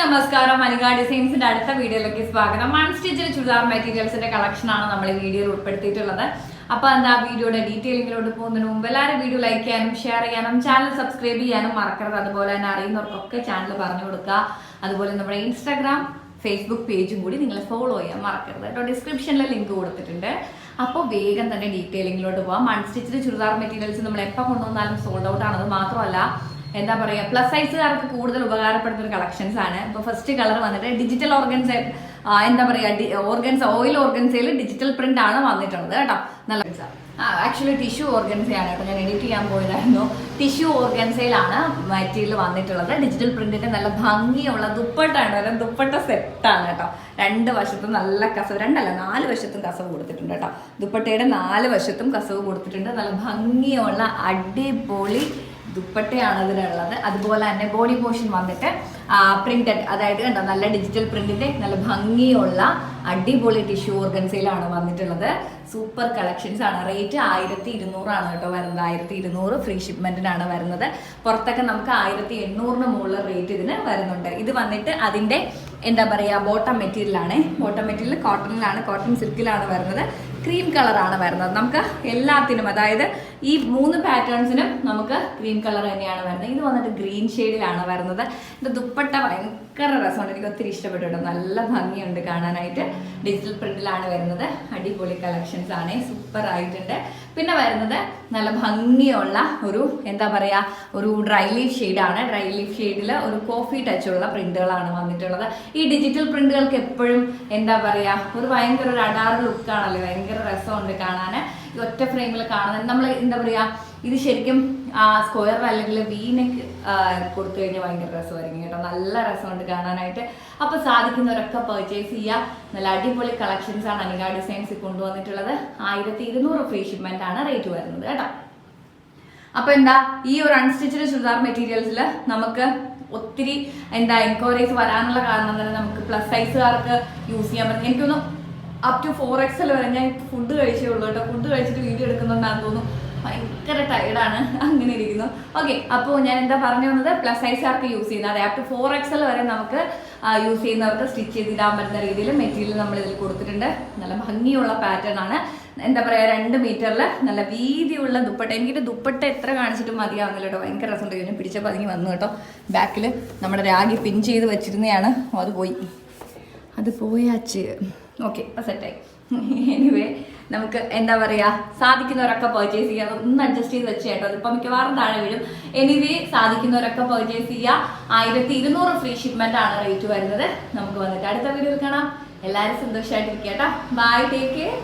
നമസ്കാരം. മലിഗാ ഡിസൈൻസിന്റെ അടുത്ത വീഡിയോയിലേക്ക് സ്വാഗതം. മൺ സ്റ്റിച്ചിൽ ചുരിദാർ മെറ്റീരിയൽസിന്റെ കളക്ഷൻ ആണ് നമ്മൾ ഈ വീഡിയോയിൽ ഉൾപ്പെടുത്തിയിട്ടുള്ളത്. അപ്പൊ എന്താ വീഡിയോയുടെ ഡീറ്റെയിലിങ്ങിലോട്ട് പോകുന്നതിന് മുമ്പ് എല്ലാവരും വീഡിയോ ലൈക്ക് ചെയ്യാനും ഷെയർ ചെയ്യാനും ചാനൽ സബ്സ്ക്രൈബ് ചെയ്യാനും മറക്കരുത്. അതുപോലെ തന്നെ അറിയുന്നവർക്കൊക്കെ ചാനൽ പറഞ്ഞു കൊടുക്കുക. അതുപോലെ നമ്മുടെ ഇൻസ്റ്റാഗ്രാം ഫേസ്ബുക്ക് പേജും കൂടി നിങ്ങൾ ഫോളോ ചെയ്യാൻ മറക്കരുത് കേട്ടോ. ഡിസ്ക്രിപ്ഷനിൽ ലിങ്ക് കൊടുത്തിട്ടുണ്ട്. അപ്പോൾ വേഗം തന്നെ ഡീറ്റെയിലിങ്ങിലോട്ട് പോവാം. അൺസ്റ്റിച്ചിന് ചുരിദാർ മെറ്റീരിയൽസ് നമ്മൾ എപ്പോൾ കൊണ്ടുവന്നാലും സോൾഡ് ഔട്ട് ആണത് മാത്രമല്ല എന്താ പറയുക പ്ലസ് സൈസുകാർക്ക് കൂടുതൽ ഉപകാരപ്പെടുന്ന ഒരു കളക്ഷൻസ് ആണ്. ഇപ്പോൾ ഫസ്റ്റ് കളർ വന്നിട്ട് ഡിജിറ്റൽ ഓർഗൻസ് എന്താ പറയുക ഓർഗൻസ് ഓയിൽ ഓർഗൻസയിൽ ഡിജിറ്റൽ പ്രിന്റ് ആണ് വന്നിട്ടുള്ളത് കേട്ടോ. നല്ല ആക്ച്വലി ടിഷ്യൂ ഓർഗൻസയാണ് കേട്ടോ ഞാൻ എഡിറ്റ് ചെയ്യാൻ പോയതായിരുന്നു. ടിഷ്യൂ ഓർഗൻസയിലാണ് മെറ്റീരിയൽ വന്നിട്ടുള്ളത്. ഡിജിറ്റൽ പ്രിന്റിന്റെ നല്ല ഭംഗിയുള്ള ദുപ്പട്ടാണ് ഒരു ദുപ്പട്ട സെറ്റാണ് കേട്ടോ. രണ്ട് വശത്തും നല്ല കസവ് രണ്ടല്ല നാല് വശത്തും കസവ് കൊടുത്തിട്ടുണ്ട് കേട്ടോ. ദുപ്പട്ടയുടെ നാല് വശത്തും കസവ് കൊടുത്തിട്ടുണ്ട്. നല്ല ഭംഗിയുള്ള അടിപൊളി ദുപ്പട്ടയാണ് അതിലുള്ളത്. അതുപോലെ തന്നെ ബോഡി പോർഷൻ വന്നിട്ട് പ്രിന്റഡ് അതായത് കണ്ടോ നല്ല ഡിജിറ്റൽ പ്രിന്റിന്റെ നല്ല ഭംഗിയുള്ള അടിപൊളി ടിഷ്യൂ ഓർഗൻസയിലാണ് വന്നിട്ടുള്ളത്. സൂപ്പർ കളക്ഷൻസ് ആണ്. റേറ്റ് ആയിരത്തി ഇരുന്നൂറാണ് കേട്ടോ വരുന്നത്. ആയിരത്തി ഇരുന്നൂറ് ഫ്രീ ഷിപ്മെന്റിനാണ് വരുന്നത്. പുറത്തൊക്കെ നമുക്ക് ആയിരത്തി എണ്ണൂറിന് മുകളിൽ റേറ്റ് ഇതിന് വരുന്നുണ്ട്. ഇത് വന്നിട്ട് അതിന്റെ എന്താ പറയുക ബോട്ടം മെറ്റീരിയലാണ് ബോട്ടം മെറ്റീരിയൽ കോട്ടണിലാണ് കോട്ടൺ സിൽക്കിലാണ് വരുന്നത്. ക്രീം കളറാണ് വരുന്നത്. നമുക്ക് എല്ലാത്തിനും അതായത് ഈ മൂന്ന് പാറ്റേൺസിനും നമുക്ക് ഗ്രീൻ കളർ തന്നെയാണ് വരുന്നത്. ഇത് വന്നിട്ട് ഗ്രീൻ ഷെയ്ഡിലാണ് വരുന്നത്. ഇത് ദുപ്പട്ട ഭയങ്കര രസമുണ്ട്. എനിക്ക് ഒത്തിരി ഇഷ്ടപ്പെട്ടു നല്ല ഭംഗിയുണ്ട് കാണാനായിട്ട്. ഡിജിറ്റൽ പ്രിന്റിലാണ് വരുന്നത്. അടിപൊളി കളക്ഷൻസ് ആണ്. സൂപ്പർ ആയിട്ടുണ്ട്. പിന്നെ വരുന്നത് നല്ല ഭംഗിയുള്ള ഒരു എന്താ പറയുക ഒരു ഡ്രൈ ലീഫ് ഷെയ്ഡാണ് ഡ്രൈ ലീഫ് ഷെയ്ഡിൽ ഒരു കോഫി ടച്ച് ഉള്ള പ്രിന്റുകളാണ് വന്നിട്ടുള്ളത്. ഈ ഡിജിറ്റൽ പ്രിന്റുകൾക്ക് എപ്പോഴും എന്താ പറയുക ഒരു ഭയങ്കര ഒരു അഡാർ ലുക്കാണല്ലോ ഭയങ്കര രസമുണ്ട് കാണാൻ ഈ ഒറ്റ ഫ്രെയിമിൽ കാണുന്നത്. നമ്മൾ എന്താ പറയുക ഇത് ശരിക്കും ആ സ്ക്വയർ അല്ലെങ്കിൽ വീനക്ക് കൊടുത്തു കഴിഞ്ഞാൽ ഭയങ്കര രസമായിരിക്കും കേട്ടോ. നല്ല രസമുണ്ട് കാണാനായിട്ട്. അപ്പോൾ സാധിക്കുന്നവരൊക്കെ പർച്ചേസ് ചെയ്യുക നല്ല അടിപൊളി കളക്ഷൻസ് ആണ് അനിക ഡിസൈൻസ് കൊണ്ടുവന്നിട്ടുള്ളത്. ആയിരത്തി ഇരുന്നൂറ് ഫ്രീ ഷിപ്മെന്റ് ആണ് റേറ്റ് വരുന്നത് കേട്ടോ. അപ്പൊ എന്താ ഈ ഒരു അൺസ്റ്റിച്ചഡ് ചുരിദാർ മെറ്റീരിയൽസിൽ നമുക്ക് ഒത്തിരി എന്താ എൻക്വയറീസ് വരാനുള്ള കാരണം തന്നെ നമുക്ക് പ്ലസ് സൈസുകാർക്ക് യൂസ് ചെയ്യാൻ പറ്റും. എനിക്കൊന്ന് അപ് ടു ഫോർ എക്സൽ വരെ ഞാൻ ഫുഡ് കഴിച്ചേ ഉള്ളൂ കേട്ടോ. ഫുഡ് കഴിച്ചിട്ട് വീഡിയോ എടുക്കുന്നുണ്ടാന്ന് തോന്നുന്നു. ഭയങ്കര ടയർഡാണ് അങ്ങനെ ഇരിക്കുന്നു. ഓക്കെ അപ്പോൾ ഞാൻ എന്താ പറഞ്ഞു വന്നത്? പ്ലസ് സൈസുകാർക്ക് യൂസ് ചെയ്യുന്നത്? അതെ അപ് ടു ഫോർ എക്സൽ വരെ നമുക്ക് യൂസ് ചെയ്യുന്നവർക്ക് സ്റ്റിച്ച് ചെയ്തിടാൻ പറ്റുന്ന രീതിയിൽ മെറ്റീരിയൽ നമ്മൾ ഇതിൽ കൊടുത്തിട്ടുണ്ട്. നല്ല ഭംഗിയുള്ള പാറ്റേൺ ആണ്. എന്താ പറയുക രണ്ട് മീറ്ററിൽ നല്ല വീതിയുള്ള ദുപ്പട്ട. എനിക്ക് ദുപ്പട്ട എത്ര കാണിച്ചിട്ട് മതിയാവുന്നില്ല കേട്ടോ. ഭയങ്കര രസമുണ്ട് ഇതിനെ പിടിച്ച അതിന് വന്നു കേട്ടോ. ബാക്കിൽ നമ്മുടെ രാഗി പിൻ ചെയ്ത് വെച്ചിരുന്നതാണ് അത് പോയി. അത് പോയാച്ച് ഓക്കെ അപ്പം സെറ്റായി എനിവേ നമുക്ക് എന്താ പറയുക സാധിക്കുന്നവരൊക്കെ പർച്ചേസ് ചെയ്യുക ഒന്ന് അഡ്ജസ്റ്റ് ചെയ്ത് വെച്ച് കേട്ടോ. ഇപ്പം മിക്കവാറും താഴെ വീഴും എനിവേ സാധിക്കുന്നവരൊക്കെ പർച്ചേസ് ചെയ്യുക ആയിരത്തി ഇരുന്നൂറ് ഫ്രീ ഷിപ്മെന്റ് ആണ് റേറ്റ് വരുന്നത്. നമുക്ക് വന്നിട്ട് അടുത്ത വീഡിയോയിൽ കാണാം. എല്ലാവരും സന്തോഷമായിട്ടിരിക്കുക കേട്ടോ. Bye take care